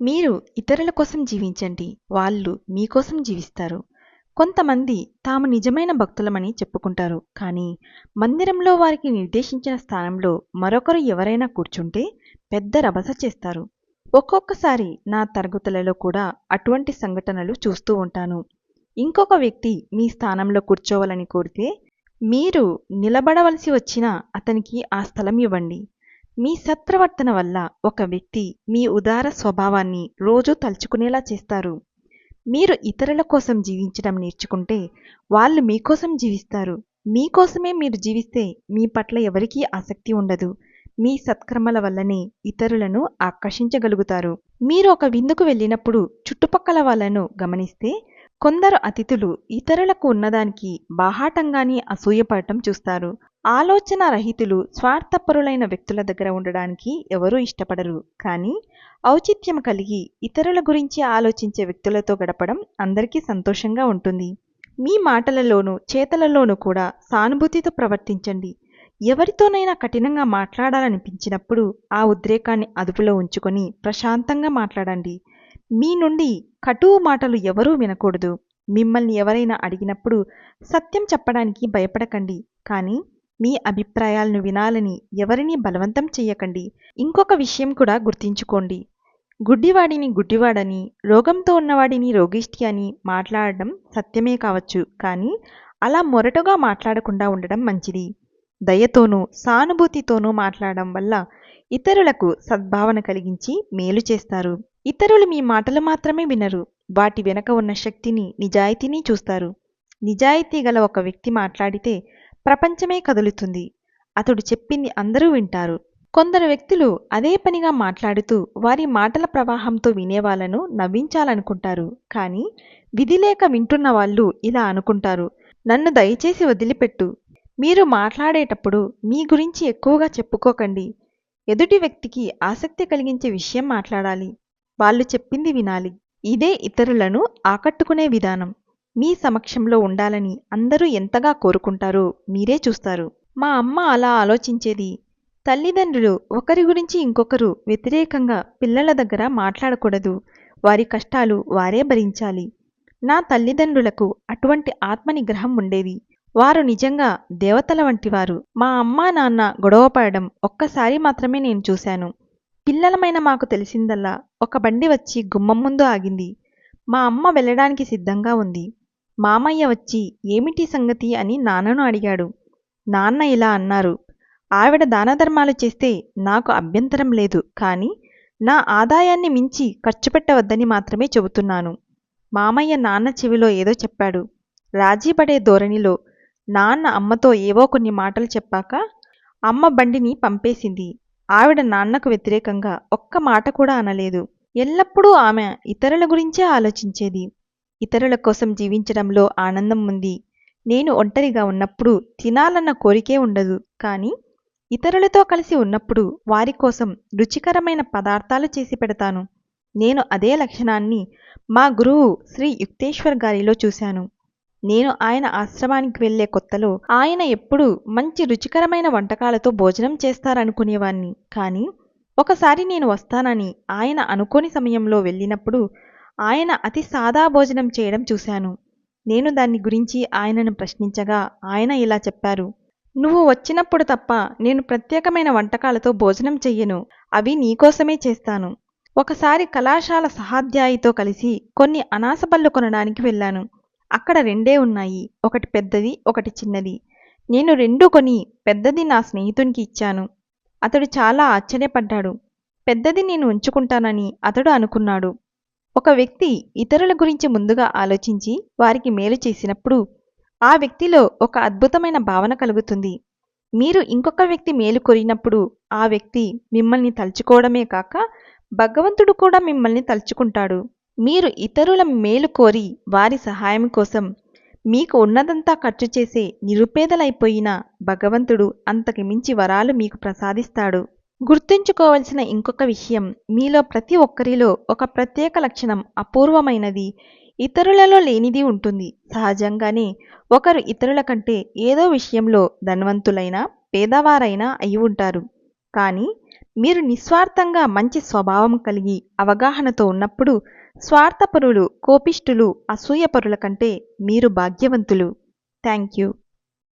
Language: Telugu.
మీరు ఇతరుల కోసం జీవించండి. వాళ్ళు మీకోసం జీవిస్తారు. కొంతమంది తాము నిజమైన భక్తులమని చెప్పుకుంటారు. కానీ మందిరంలో వారికి నిర్దేశించిన స్థానంలో మరొకరు ఎవరైనా కూర్చుంటే పెద్ద రభస చేస్తారు. ఒక్కొక్కసారి నా తరగతులలో కూడా అటువంటి సంఘటనలు చూస్తూ ఉంటాను. ఇంకొక వ్యక్తి మీ స్థానంలో కూర్చోవాలని కోరితే మీరు నిలబడవలసి వచ్చినా అతనికి ఆ స్థలం ఇవ్వండి. మీ సత్ప్రవర్తన వల్ల ఒక వ్యక్తి మీ ఉదార స్వభావాన్ని రోజూ తలుచుకునేలా చేస్తారు. మీరు ఇతరుల కోసం జీవించడం నేర్చుకుంటే వాళ్ళు మీకోసం జీవిస్తారు. మీకోసమే మీరు జీవిస్తే మీ పట్ల ఎవరికీ ఆసక్తి ఉండదు. మీ సత్కర్మల వల్లనే ఇతరులను ఆకర్షించగలుగుతారు. మీరు ఒక విందుకు వెళ్ళినప్పుడు చుట్టుపక్కల వాళ్ళను గమనిస్తే కొందరు అతిథులు ఇతరులకు ఉన్నదానికి బాహాటంగాని అసూయపడటం చూస్తారు. ఆలోచన రహితులు స్వార్థపరులైన వ్యక్తుల దగ్గర ఉండడానికి ఎవరూ ఇష్టపడరు. కానీ ఔచిత్యం కలిగి ఇతరుల గురించి ఆలోచించే వ్యక్తులతో గడపడం అందరికీ సంతోషంగా ఉంటుంది. మీ మాటలలోనూ చేతలలోనూ కూడా సానుభూతితో ప్రవర్తించండి. ఎవరితోనైనా కఠినంగా మాట్లాడాలనిపించినప్పుడు ఆ ఉద్రేకాన్ని అదుపులో ఉంచుకొని ప్రశాంతంగా మాట్లాడండి. మీ నుండి కటువు మాటలు ఎవరూ వినకూడదు. మిమ్మల్ని ఎవరైనా అడిగినప్పుడు సత్యం చెప్పడానికి భయపడకండి. కానీ మీ అభిప్రాయాలను వినాలని ఎవరిని బలవంతం చెయ్యకండి. ఇంకొక విషయం కూడా గుర్తించుకోండి. గుడ్డివాడిని గుడ్డివాడని రోగంతో ఉన్నవాడిని రోగిష్టి అని మాట్లాడడం సత్యమే కావచ్చు. కానీ అలా మొరటుగా మాట్లాడకుండా ఉండడం మంచిది. దయతోనూ సానుభూతితోనూ మాట్లాడడం వల్ల ఇతరులకు సద్భావన కలిగించి మేలు చేస్తారు. ఇతరులు మీ మాటలు మాత్రమే వినరు. వాటి వెనక ఉన్న శక్తిని నిజాయితీని చూస్తారు. నిజాయితీ గల ఒక వ్యక్తి మాట్లాడితే ప్రపంచమే కదులుతుంది. అతడు చెప్పింది అందరూ వింటారు. కొందరు వ్యక్తులు అదే పనిగా మాట్లాడుతూ వారి మాటల ప్రవాహంతో వినేవాళ్ళను నవ్వించాలనుకుంటారు. కానీ విధి లేక వింటున్న వాళ్ళు ఇలా అనుకుంటారు. నన్ను దయచేసి వదిలిపెట్టు. మీరు మాట్లాడేటప్పుడు మీ గురించి ఎక్కువగా చెప్పుకోకండి. ఎదుటి వ్యక్తికి ఆసక్తి కలిగించే విషయం మాట్లాడాలి. వాళ్ళు చెప్పింది వినాలి. ఇదే ఇతరులను ఆకట్టుకునే విధానం. మీ సమక్షంలో ఉండాలని అందరూ ఎంతగా కోరుకుంటారో మీరే చూస్తారు. మా అమ్మ అలా ఆలోచించేది. తల్లిదండ్రులు ఒకరి గురించి ఇంకొకరు వ్యతిరేకంగా పిల్లల దగ్గర మాట్లాడకూడదు. వారి కష్టాలు వారే భరించాలి. నా తల్లిదండ్రులకు అటువంటి ఆత్మనిగ్రహం ఉండేది. వారు నిజంగా దేవతల వంటివారు. మా అమ్మా నాన్న గొడవపడడం ఒక్కసారి మాత్రమే నేను చూశాను. పిల్లలమైన మాకు తెలిసిందల్లా ఒక బండి వచ్చి గుమ్మం ముందు ఆగింది. మా అమ్మ వెళ్ళడానికి సిద్ధంగా ఉంది. మామయ్య వచ్చి ఏమిటి సంగతి? అని నాన్నను అడిగాడు. నాన్న ఇలా అన్నారు. ఆవిడ దానధర్మాలు చేస్తే నాకు అభ్యంతరం లేదు. కానీ నా ఆదాయాన్ని మించి ఖర్చు పెట్టవద్దని మాత్రమే చెబుతున్నాను. మామయ్య నాన్న చెవిలో ఏదో చెప్పాడు. రాజీపడే ధోరణిలో నాన్న అమ్మతో ఏవో కొన్ని మాటలు చెప్పాక అమ్మ బండిని పంపేసింది. ఆవిడ నాన్నకు వ్యతిరేకంగా ఒక్క మాట కూడా అనలేదు. ఎల్లప్పుడూ ఆమె ఇతరుల గురించే ఆలోచించేది. ఇతరుల కోసం జీవించడంలో ఆనందం ఉంది. నేను ఒంటరిగా ఉన్నప్పుడు తినాలన్న కోరికే ఉండదు. కానీ ఇతరులతో కలిసి ఉన్నప్పుడు వారి కోసం రుచికరమైన పదార్థాలు చేసి పెడతాను. నేను అదే లక్షణాన్ని మా గురువు శ్రీ యుక్తేశ్వర్ గారిలో చూశాను. నేను ఆయన ఆశ్రమానికి వెళ్ళే కొత్తలో ఆయన ఎప్పుడూ మంచి రుచికరమైన వంటకాలతో భోజనం చేస్తారనుకునేవాణ్ణి. కానీ ఒకసారి నేను వస్తానని ఆయన అనుకోని సమయంలో వెళ్ళినప్పుడు ఆయన అతి సాదా భోజనం చేయడం చూశాను. నేను దాని గురించి ఆయనను ప్రశ్నించగా ఆయన ఇలా చెప్పారు. నువ్వు వచ్చినప్పుడు తప్ప నేను ప్రత్యేకమైన వంటకాలతో భోజనం చెయ్యను. అవి నీకోసమే చేస్తాను. ఒకసారి కళాశాల సహాధ్యాయితో కలిసి కొన్ని అనాసపళ్ళు కొనడానికి వెళ్ళాను. అక్కడ రెండే ఉన్నాయి. ఒకటి పెద్దది ఒకటి చిన్నది. నేను రెండు కొని పెద్దది నా స్నేహితునికి ఇచ్చాను. అతడు చాలా ఆశ్చర్యపడ్డాడు. పెద్దది నేను ఉంచుకుంటానని అతడు అనుకున్నాడు. ఒక వ్యక్తి ఇతరుల గురించి ముందుగా ఆలోచించి వారికి మేలు చేసినప్పుడు ఆ వ్యక్తిలో ఒక అద్భుతమైన భావన కలుగుతుంది. మీరు ఇంకొక వ్యక్తి మేలు కోరినప్పుడు ఆ వ్యక్తి మిమ్మల్ని తలుచుకోవడమే కాక భగవంతుడు కూడా మిమ్మల్ని తలుచుకుంటాడు. మీరు ఇతరుల మేలు కోరి వారి సహాయం కోసం మీకు ఉన్నదంతా ఖర్చు చేసే నిరుపేదలైపోయిన భగవంతుడు అంతకు మించి వరాలు మీకు ప్రసాదిస్తాడు. గుర్తుంచుకోవలసిన ఇంకొక విషయం మీలో ప్రతి ఒక్కరిలో ఒక ప్రత్యేక లక్షణం అపూర్వమైనది. ఇతరులలో లేనిది ఉంటుంది. సహజంగానే ఒకరు ఇతరుల కంటే ఏదో విషయంలో ధనవంతులైనా పేదవారైనా అయి ఉంటారు. కానీ మీరు నిస్వార్థంగా మంచి స్వభావం కలిగి అవగాహనతో ఉన్నప్పుడు స్వార్థపరులు కోపిష్ఠులు అసూయపరుల కంటే మీరు భాగ్యవంతులు. Thank you.